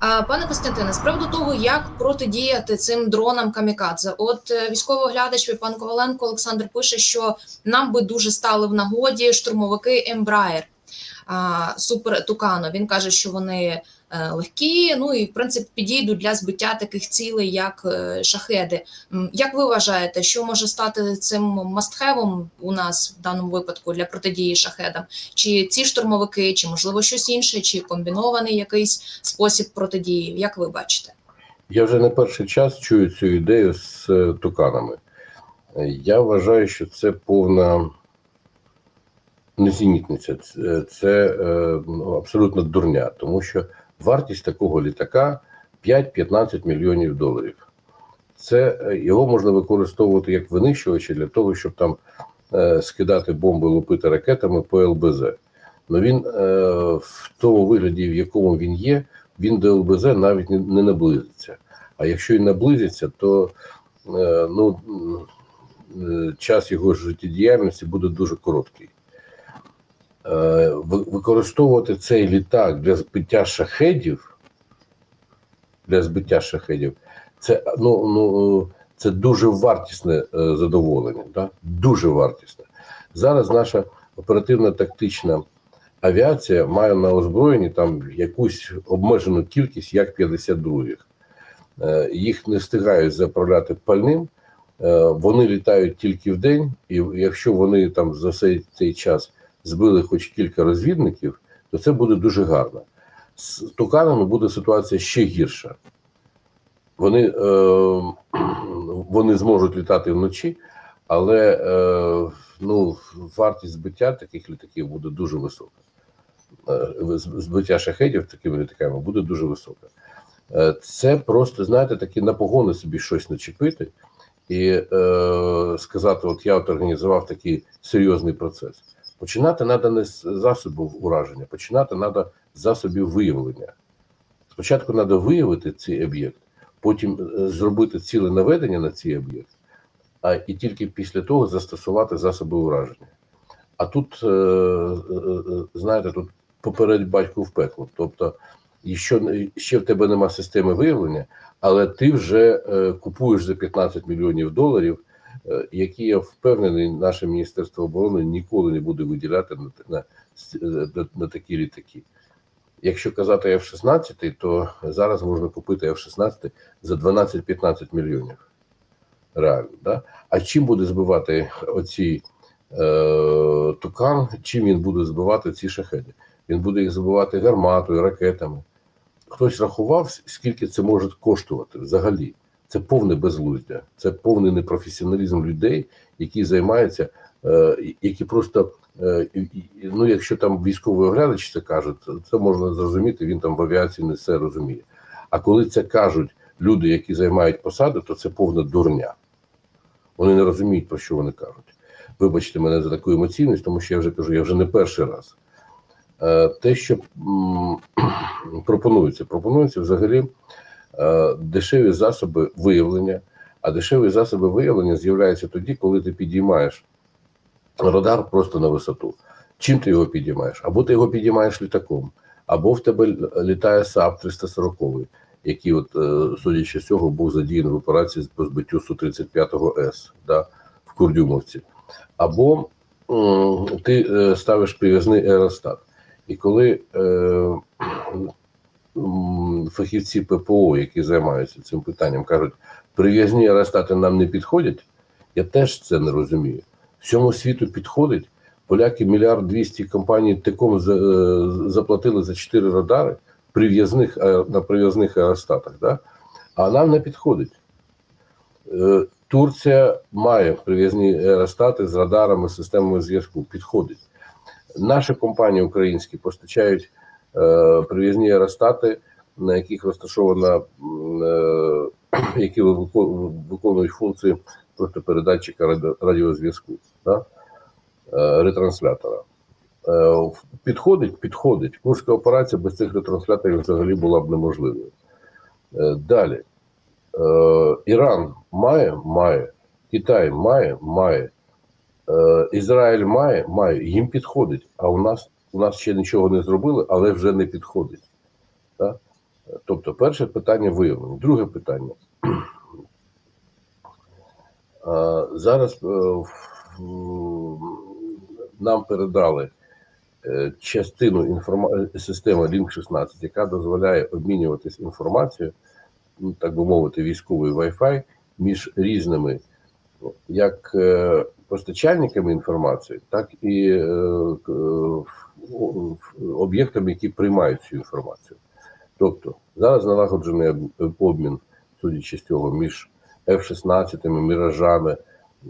Пане Костянтине, з приводу того, як протидіяти цим дронам камікадзе, от е, військовий оглядач пан Коваленко Олександр пише, що нам би дуже стали в нагоді штурмовики Ембраєр Супер Тукано. Він каже, що вони легкі, ну і в принципі підійдуть для збиття таких цілей, як е, шахеди. Як ви вважаєте, що може стати цим мастхевом у нас в даному випадку для протидії шахедам? Чи ці штурмовики, чи можливо щось інше, чи комбінований якийсь спосіб протидії? Як ви бачите? Я вже не перший час чую цю ідею з е, туканами. Е, Я вважаю, що це повна незенітниця. Це, це е, абсолютно дурня, тому що вартість такого літака 5-15 мільйонів доларів. Це е, його можна використовувати як винищувачі для того, щоб там е, скидати бомби, лупити ракетами по ЛБЗ. Ну він е, в тому вигляді, в якому він є, він до ЛБЗ навіть не, не наблизиться. А якщо і наблизиться, то е, ну, е, час його життєдіяльності буде дуже короткий. Е, ви- використовувати цей літак для збиття шахедів, для збиття шахедів, це, ну, ну, це дуже вартісне е, задоволення. Да? Дуже вартісне. Зараз наша оперативно-тактична авіація має на озброєнні там якусь обмежену кількість як 52-х. Е, Їх не встигають заправляти пальним. Вони літають тільки в день, і якщо вони там за цей час збили хоч кілька розвідників, то це буде дуже гарно. З туканами буде ситуація ще гірша. Вони, е, вони зможуть літати вночі, але е, ну, вартість збиття таких літаків буде дуже висока. Е, збиття шахедів такими літаками буде дуже висока. Е, Це просто, знаєте, такі на погони собі щось начепити і е, сказати: от я от організував такий серйозний процес. Починати треба не з засобів ураження, починати треба з засобів виявлення. Спочатку треба виявити цей об'єкт, потім е, зробити ціле наведення на цей об'єкт, а і тільки після того застосувати засоби ураження. А тут, е, е, знаєте, тут попередь батьку в пекло. Тобто, ще, ще в тебе нема системи виявлення, але ти вже купуєш за 15 мільйонів доларів, які я впевнений, наше Міністерство оборони ніколи не буде виділяти на, на, на, на такі літаки. Якщо казати F-16, то зараз можна купити F-16 за 12-15 мільйонів. Реально, да? А чим буде збивати оці е, тукан, чим він буде збивати ці шахеди? Він буде їх збивати гарматою, ракетами. Хтось рахував, скільки це може коштувати взагалі. Це повне безглуздя, це повний непрофесіоналізм людей, які займаються, е, які просто, е, ну якщо там військовий оглядач це каже, це можна зрозуміти, він там в авіації не все розуміє. А коли це кажуть люди, які займають посади, то це повна дурня. Вони не розуміють, про що вони кажуть. Вибачте мене за таку емоційність, тому що я вже кажу, я вже не перший раз. Е, Те, що пропонується, пропонується взагалі дешеві засоби виявлення. А дешеві засоби виявлення з'являються тоді, коли ти підіймаєш радар просто на висоту. Чим ти його підіймаєш? Або ти його підіймаєш літаком, або в тебе літає САП 340, який, от, е, судячи з цього, був задіяний в операції по збиттю Су-35С да, в Курдюмовці. Або ти е, ставиш прив'язний аеростат. І коли е, фахівці ППО, які займаються цим питанням, кажуть, прив'язні аеростати нам не підходять, я теж це не розумію. Всьому світу підходить. Поляки мільярд двісті компаній тиком е, заплатили за чотири радари прив'язних е, на прив'язних аеростатах, да? а нам не підходить. Е, Турція має прив'язні аеростати з радарами, системами зв'язку. Підходить. Наші компанії українські постачають е, прив'язні аеростати, на яких розташована, е, які виконують функції просто передатчика радіозв'язку, да? е, ретранслятора. Підходить, підходить. Курська операція без цих ретрансляторів взагалі була б неможливою. Далі. Іран має, має, Китай має, має, Ізраїль має, має, їм підходить. А у нас у нас ще нічого не зробили, але вже не підходить. Так? Тобто, перше питання виявлено. Друге питання. Зараз е, нам передали е, частину інформа... системи Link 16, яка дозволяє обмінюватись інформацією, ну, так би мовити, військовий Wi-Fi між різними як е, постачальниками інформації, так і об'єктами, які приймають цю інформацію. Тобто зараз налагоджений обмін, судячи з цього, між F-16, міражами,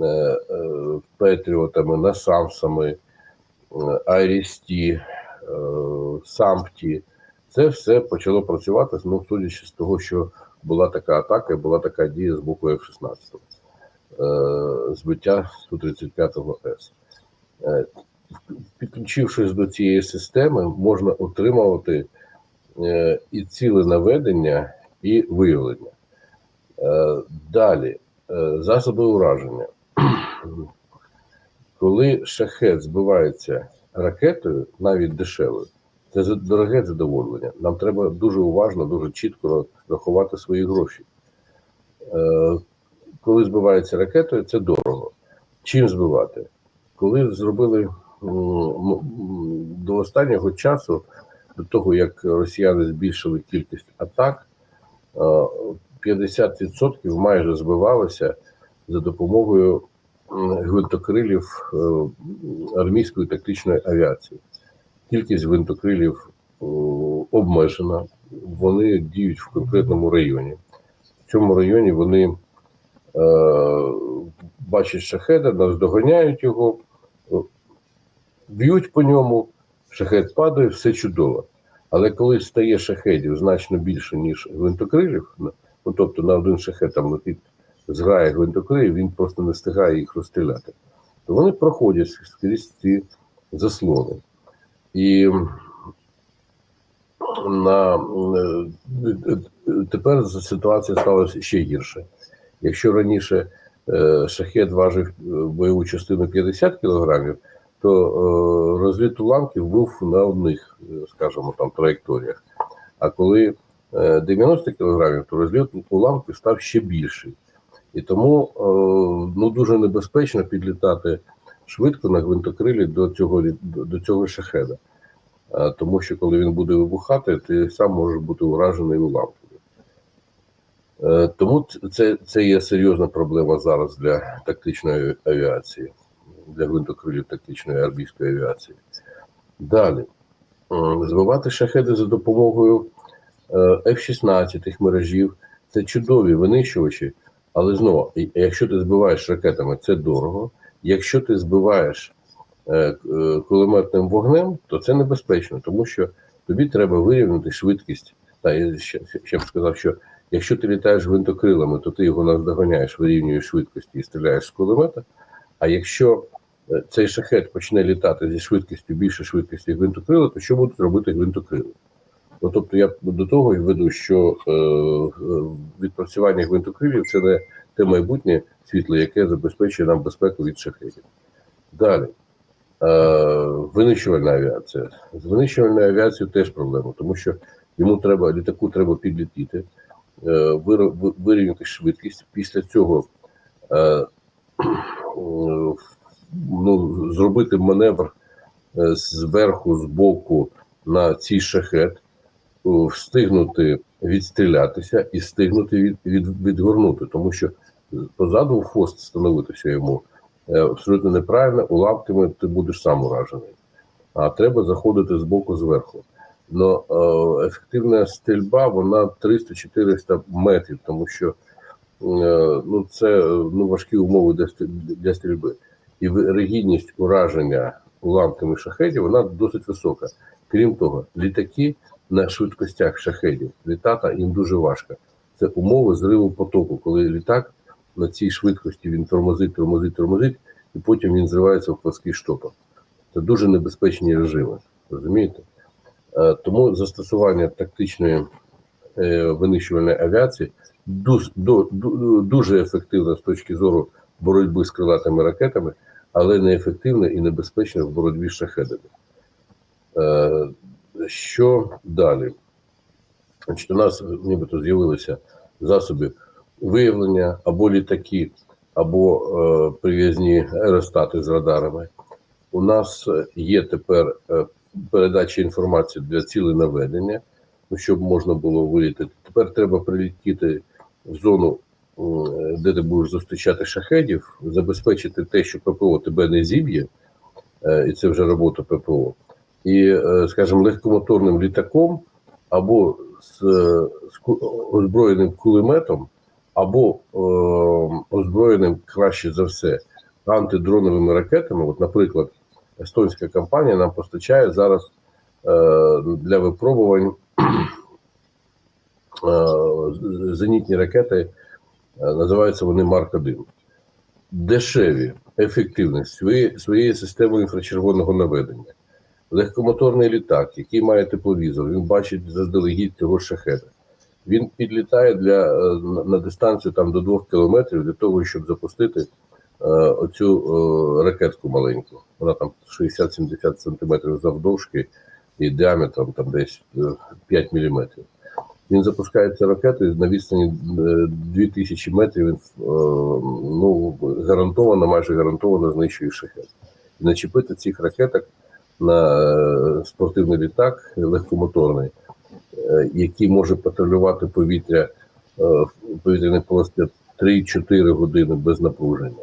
е, е, Петріотами, Насамсами, Айрісті, е, Сампті. Це все почало працювати, ну, судячи з того, що була така атака і була така дія з боку F-16 е, збиття Су-35С. Е, Підключившись до цієї системи, можна отримувати е, і ціле наведення, і виявлення. Е, Далі, е, засоби ураження. Коли шахет збивається ракетою, навіть дешевою, це дороге задоволення. Нам треба дуже уважно, дуже чітко рахувати свої гроші. Коли збивається ракетою, це дорого. Чим збивати? Коли зробили до останнього часу, до того як росіяни збільшили кількість атак, е, 50% майже збивалося за допомогою гвинтокрилів е, армійської тактичної авіації. Кількість гвинтокрилів е, обмежена, вони діють в конкретному районі. В цьому районі вони е, бачать шахеда, наздоганяють його, е, б'ють по ньому, шахет падає, все чудово. Але коли стає шахедів значно більше, ніж гвинтокрилів, ну, тобто на один шахет там летить зграє гвинтокрилів, він просто не встигає їх розстріляти, то вони проходять скрізь ці заслони. І на е, тепер ситуація сталася ще гірше. Якщо раніше е, шахет важив е, бойову частину 50 кілограмів, то е, розліт уламків був на одних, е, скажімо, там траєкторіях. А коли е, 90 кілограмів, то розліт уламків став ще більший. І тому е, ну, дуже небезпечно підлітати швидко на гвинтокрилі до цього, до, цього шахеда. Е, Тому що коли він буде вибухати, ти сам можеш бути уражений уламками. Е, Тому це, це є серйозна проблема зараз для тактичної авіації, для гвинтокрилів тактичної армійської авіації. Далі. Збивати шахеди за допомогою е, F-16 мережів це чудові винищувачі, але знову, якщо ти збиваєш ракетами, це дорого. Якщо ти збиваєш е, е, кулеметним вогнем, то це небезпечно, тому що тобі треба вирівняти швидкість. Та я ще, ще б сказав, що якщо ти літаєш гвинтокрилами, то ти його наздоганяєш, вирівнюєш швидкості і стріляєш з кулемета. А якщо е, цей шахет почне літати зі швидкістю більше швидкості гвинтокрила, то що будуть робити гвинтокрили? Ну, тобто я до того й веду, що е, відпрацювання гвинтокрилів це не те майбутнє світло, яке забезпечує нам безпеку від шахетів. Далі. Е, винищувальна авіація. З винищувальною авіацією теж проблема, тому що йому треба літаку треба підлетіти, е, вирівняти швидкість. Після цього е, ну, зробити маневр е, зверху, збоку на цей шахет, встигнути відстрілятися і встигнути від, від, відгорнути, тому що позаду хвост становитися йому е, абсолютно неправильно, уламками ти будеш сам уражений. А треба заходити з боку зверху. Но е, ефективна стрільба вона 300-400 метрів, тому що е, ну, це е, ну, важкі умови для стрільби. І вирогідність ураження уламками шахедів вона досить висока. Крім того, літаки на швидкостях шахедів літати їм дуже важко. Це умови зриву потоку, коли літак на цій швидкості він тормозить, тормозить, тормозить, і потім він зривається в плоский штопор. Це дуже небезпечні режими. Розумієте? Е, Тому застосування тактичної е, винищувальної авіації дуже, ефективно з точки зору боротьби з крилатими ракетами, але неефективно і небезпечно в боротьбі з шахедами. Е, Що далі? Значить, у нас нібито з'явилися засоби виявлення або літаки, або е, прив'язні аеростати з радарами. У нас є тепер е, передача інформації для цілей наведення, ну, щоб можна було вилітати. Тепер треба прилетіти в зону, де ти будеш зустрічати шахедів, забезпечити те, що ППО тебе не зіб'є, е, і це вже робота ППО. І, е, скажімо, легкомоторним літаком або з, е, з озброєним кулеметом, або е, озброєним краще за все антидроновими ракетами. От, наприклад, естонська компанія нам постачає зараз е, для випробувань е, зенітні ракети, е, називаються вони Марк 1 Дешеві, ефективні свої, своєю системою інфрачервоного наведення. Легкомоторний літак, який має тепловізор, він бачить заздалегідь цього шахеда. Він підлітає для, е, на- дистанцію там, до 2 кілометрів для того, щоб запустити е, оцю е, ракетку маленьку. Вона там 60-70 сантиметрів завдовжки і діаметром там десь е, 5 міліметрів. Він запускає цю ракету на відстані е, 2000 метрів він е, ну, гарантовано, майже гарантовано знищує шахет. Начепити цих ракеток на е, спортивний літак легкомоторний, е, який може патрулювати повітря е, в повітряний простір 3-4 години без напруження.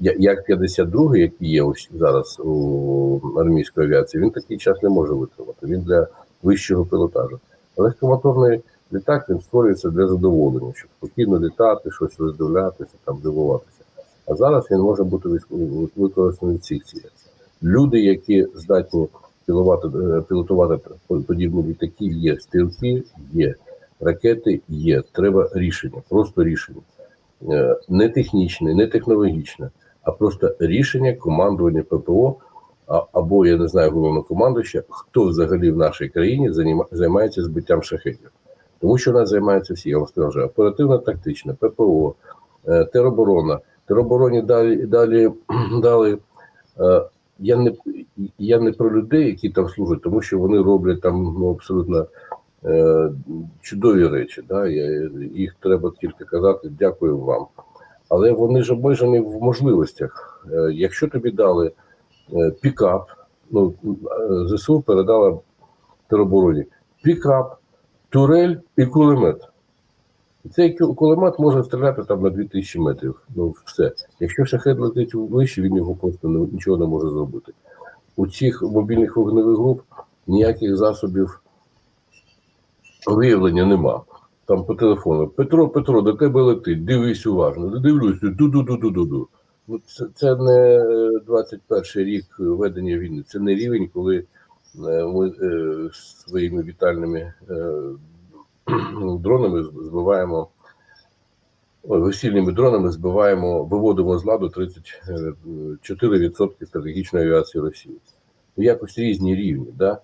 Як 52 який є ось зараз у армійської авіації, він такий час не може витримати. Він для вищого пілотажу. Легкомоторний літак він створюється для задоволення, щоб спокійно літати, щось роздивлятися, там дивуватися. А зараз він може бути використаний в цих цілях. Люди, які здатні пілотувати, е, пілотувати подібні літаки, є стрілки, є ракети, є. Треба рішення, просто рішення. Е, Не технічне, не технологічне, а просто рішення командування ППО або я не знаю головнокомандуюча, хто взагалі в нашій країні займається збиттям шахетів. Тому що нас займаються всі, я вам скажу, оперативно тактична ППО, е, тероборона. Теробороні далі далі дали. е, Я не я не про людей, які там служать, тому що вони роблять там ну, абсолютно е, чудові речі. Да? Я, їх треба тільки казати дякую вам. Але вони ж обмежені в можливостях. Е, якщо тобі дали пікап, ну е, ЗСУ передала теробороні пікап, турель і кулемет. Цей кулемет може стріляти там на 2000 метрів. Ну, все. Якщо шахет летить вище, він його просто не, нічого не може зробити. У цих мобільних вогневих груп ніяких засобів виявлення нема. Там по телефону. Петро, Петро, до тебе летить, дивись уважно. Дивлюся, ду-ду-ду-ду-ду. Ну, це, це не е, 21 рік ведення війни, це не рівень, коли е, ми е, своїми вітальними е, дронами збиваємо, весільними дронами збиваємо, виводимо з ладу 34% стратегічної авіації Росії. Ну, якось різні рівні, да?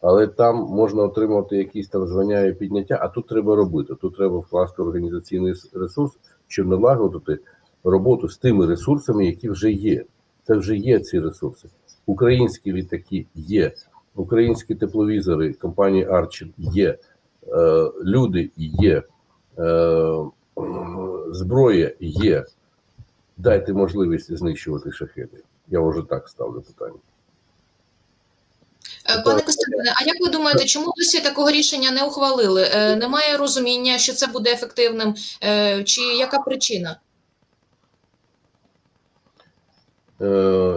Але там можна отримати якісь там звання і підняття, а тут треба робити. Тут треба вкласти організаційний ресурс, щоб налагодити роботу з тими ресурсами, які вже є. Це вже є ці ресурси. Українські літаки є, українські тепловізори компанії Арчі є, е, люди є, е, зброя є. Дайте можливість знищувати шахеди. Я вже так ставлю питання. Е, Пане Костянтине, а як ви думаєте, чому досі такого рішення не ухвалили? Е, Немає розуміння, що це буде ефективним, Е, чи яка причина? Е,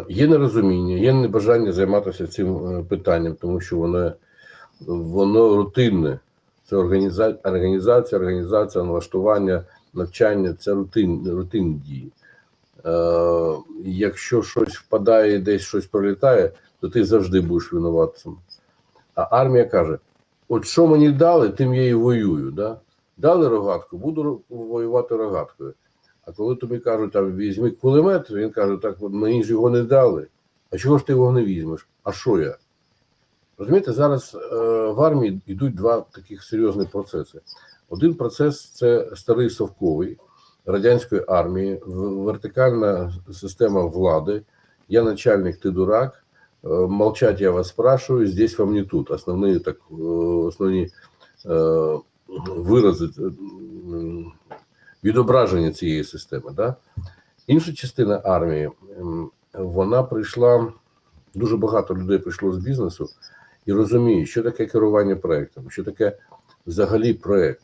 є нерозуміння, є небажання займатися цим е, питанням, тому що воно, воно рутинне. Це організа- організація, організація, налаштування, навчання це рутин, рутинні дії. Е, якщо щось впадає, десь щось пролітає, то ти завжди будеш винуватцем. А армія каже: от що мені дали, тим я і воюю. Да? Дали рогатку, буду воювати рогаткою. А коли тобі кажуть, там візьми кулемет, він каже, так мені ж його не дали. А чого ж ти його не візьмеш? А що я? Розумієте, зараз е, в армії йдуть два таких серйозні процеси. Один процес це старий совковий радянської армії, вертикальна система влади. Я начальник, ти дурак. Е, Молчать я вас спрашиваю, здесь вам не тут. Основні так, е, основні е, вирази, е, відображення цієї системи. Да? Інша частина армії, вона прийшла, дуже багато людей прийшло з бізнесу і розуміє, що таке керування проектом, що таке взагалі проект.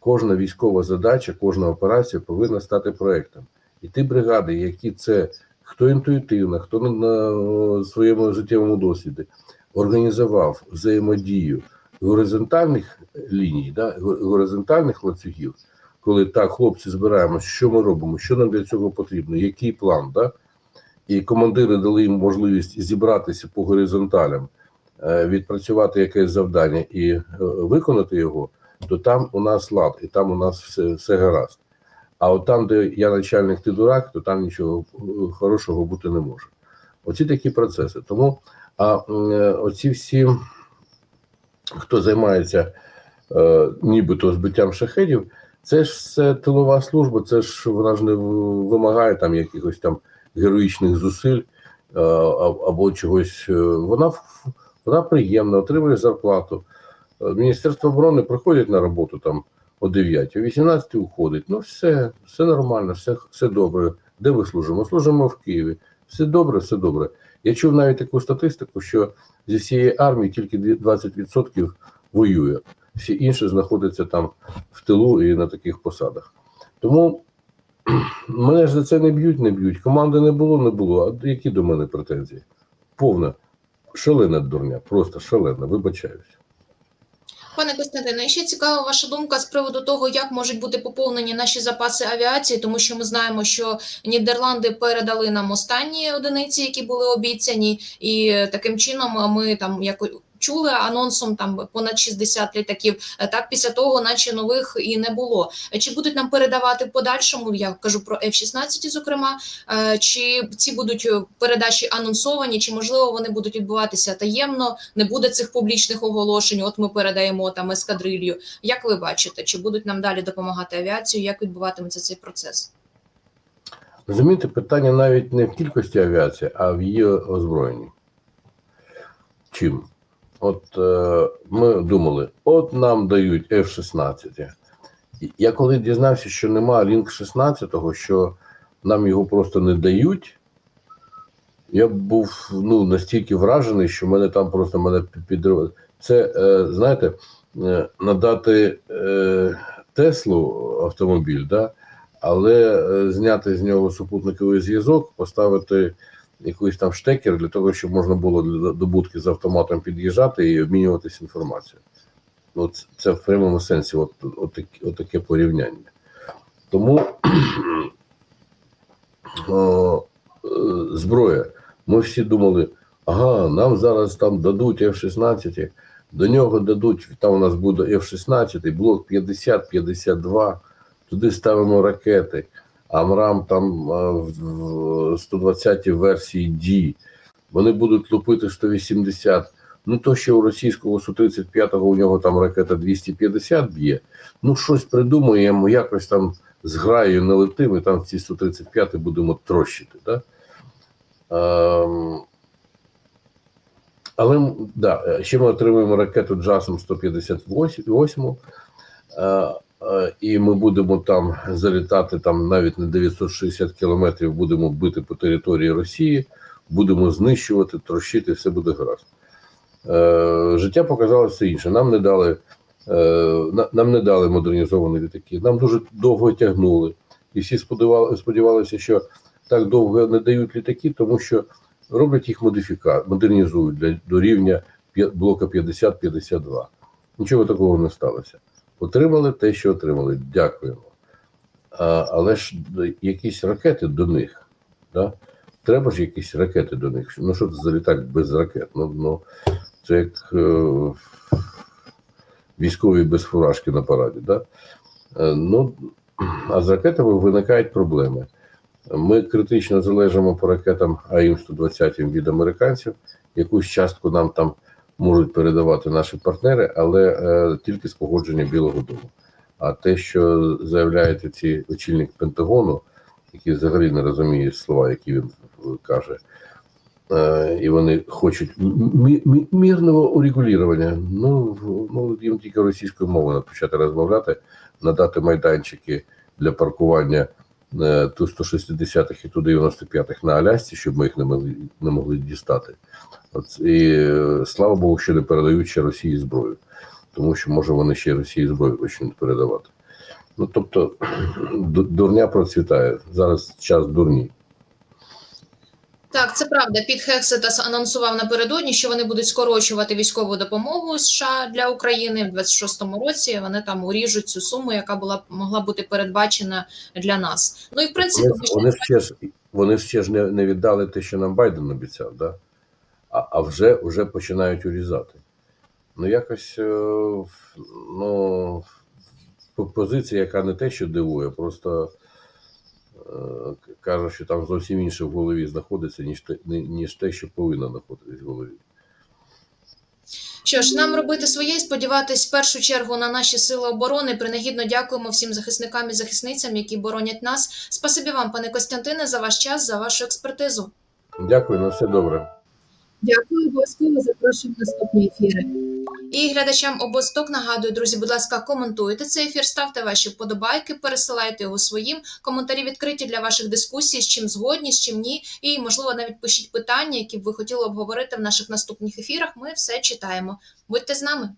Кожна військова задача, кожна операція повинна стати проектом. І ті бригади, які це хто інтуїтивно, хто на своєму життєвому досвіді організував взаємодію горизонтальних ліній, да, горизонтальних ланцюгів, коли так, хлопці, збираємося, що ми робимо, що нам для цього потрібно, який план, да? і командири дали їм можливість зібратися по горизонталям, е, відпрацювати якесь завдання і е, виконати його, то там у нас лад, і там у нас все, все гаразд. А от там, де я начальник, ти дурак, то там нічого е, хорошого бути не може. Оці такі процеси. Тому а оці всі, хто займається е, нібито збиттям шахедів, це ж все тилова служба, це ж вона ж не вимагає там якихось там героїчних зусиль е, або чогось. е, Вона вона приємна, отримує зарплату. Е, Міністерство оборони приходять на роботу там о 9, о 18 уходить. Ну, все, все нормально, все, все добре. Де ви служимо? Служимо в Києві. Все добре, все добре. Я чув навіть таку статистику, що зі всієї армії тільки 20% воює. Всі інші знаходяться там в тилу і на таких посадах. Тому мене ж за це не б'ють, не б'ють. Команди не було, не було. А які до мене претензії? Повна шалена дурня, просто шалена, вибачаюсь. Пане Костянтине, ще цікава ваша думка з приводу того, як можуть бути поповнені наші запаси авіації, тому що ми знаємо, що Нідерланди передали нам останні одиниці, які були обіцяні, і таким чином ми там як чули анонсом там понад 60 літаків. Е, Так після того, наче нових і не було. Е, Чи будуть нам передавати в подальшому? Я кажу про F-16, зокрема, Е, чи ці будуть передачі анонсовані, чи можливо вони будуть відбуватися таємно? Не буде цих публічних оголошень. От ми передаємо там ескадрилью. Як ви бачите, чи будуть нам далі допомагати авіацію? Як відбуватиметься цей процес? Розумієте, питання навіть не в кількості авіації, а в її озброєнні. Чим? От е, ми думали, от нам дають F-16. Я коли дізнався, що нема Лінк 16, що нам його просто не дають, я був ну, настільки вражений, що мене там просто мене підривали. Це, е, знаєте, е, надати е, Теслу автомобіль, да, але е, зняти з нього супутниковий зв'язок, поставити якийсь там штекер для того, щоб можна було до- будки з автоматом під'їжджати і обмінюватися інформацією. Ну, це, це в прямому сенсі от, от, от таке порівняння. Тому о, е, зброя. Ми всі думали, ага, нам зараз там дадуть F-16, до нього дадуть, там у нас буде F-16, блок 50-52, туди ставимо ракети. Амрам там а, в в 120 версії D. Вони будуть лупити 180. Ну, то, що у російського Су-35 у нього там ракета 250 б'є. Ну, щось придумаємо, якось там з граєю налетимо, і там ці Су-35 будемо трощити. Да? Ем, але да, ще ми отримуємо ракету Джасом 158. Е, е, і ми будемо там залітати там навіть на 960 кілометрів, будемо бити по території Росії, будемо знищувати, трощити, все буде гаразд. Е, життя показало все інше. Нам не дали, е, нам не дали модернізовані літаки. Нам дуже довго тягнули. І всі сподівалися, що так довго не дають літаки, тому що роблять їх модифіка, модернізують для до рівня блока 50-52. Нічого такого не сталося. Отримали те, що отримали. Дякуємо. А, але ж якісь ракети до них. Да? Треба ж якісь ракети до них. Ну що це за літак без ракет? Ну, ну це як е, військові без фуражки на параді. Да? Е, ну, а з ракетами виникають проблеми. Ми критично залежимо по ракетам АІМ-120 від американців. Якусь частку нам там можуть передавати наші партнери, але е, тільки з погодження Білого Дому. А те, що заявляють ці очільник Пентагону, який взагалі не розуміє слова, які він е, каже, Е, і вони хочуть мі- мі- мірного урегулювання. Ну, ну, їм тільки російською мовою почати розмовляти, надати майданчики для паркування ту 160-х і ту 95-х на Алясці, щоб ми їх не могли, не могли дістати. І е, слава Богу, що не передають ще Росії зброю, тому що може вони ще Росії зброю почнуть передавати. Ну тобто дурня процвітає. Зараз час дурні. Так, це правда. Під Хексетас анонсував напередодні, що вони будуть скорочувати військову допомогу США для України в 26-му році. Вони там уріжуть цю суму, яка була могла бути передбачена для нас. Ну і в принципі, Вони, вони ще ж вони ще ж не, не віддали те, що нам Байден обіцяв, да? А, а вже, вже починають урізати. Ну, якось е, ну, позиція, яка не те, що дивує, просто е, каже, що там зовсім інше в голові знаходиться, ніж те, ніж те, що повинно знаходитись в голові. Що ж, нам робити своє і сподіватись в першу чергу на наші сили оборони. Принагідно дякуємо всім захисникам і захисницям, які боронять нас. Спасибі вам, пане Костянтине, за ваш час, за вашу експертизу. Дякую, на все добре. Дякую, обов'язково запрошую в наступні ефіри. І глядачам обосток нагадую, друзі, будь ласка, коментуйте цей ефір, ставте ваші вподобайки, пересилайте його своїм. Коментарі відкриті для ваших дискусій, з чим згодні, з чим ні. І, можливо, навіть пишіть питання, які б ви хотіли обговорити в наших наступних ефірах. Ми все читаємо. Будьте з нами.